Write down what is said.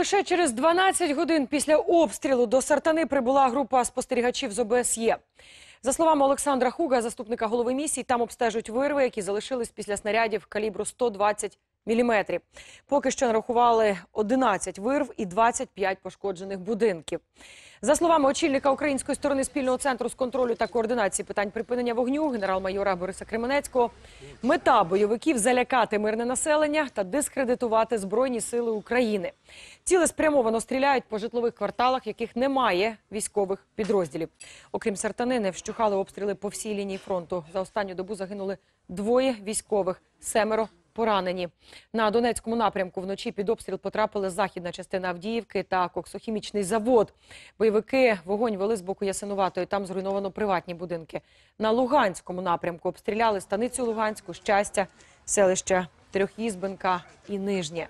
Лише через 12 годин після обстрілу до Сартани прибула група спостерігачів з ОБСЄ. За словами Олександра Хуга, заступника голови місії, там обстежують вирви, які залишились після снарядів калібру 120 міліметрів. Поки що нарахували 11 вирв і 25 пошкоджених будинків. За словами очільника української сторони спільного центру з контролю та координації питань припинення вогню генерал-майора Бориса Кременецького, мета бойовиків залякати мирне населення та дискредитувати збройні сили України. Цілеспрямовано стріляють по житлових кварталах, яких немає військових підрозділів. Окрім Сартани, не вщухали обстріли по всій лінії фронту. За останню добу загинули двоє військових, семеро поранені. На Донецькому напрямку вночі під обстріл потрапили західна частина Авдіївки та коксохімічний завод. Бойовики вогонь вели з боку Ясинуватої. Там зруйновано приватні будинки. На Луганському напрямку обстріляли станицю Луганську, щастя, селище Трьохізбенка і Нижнє.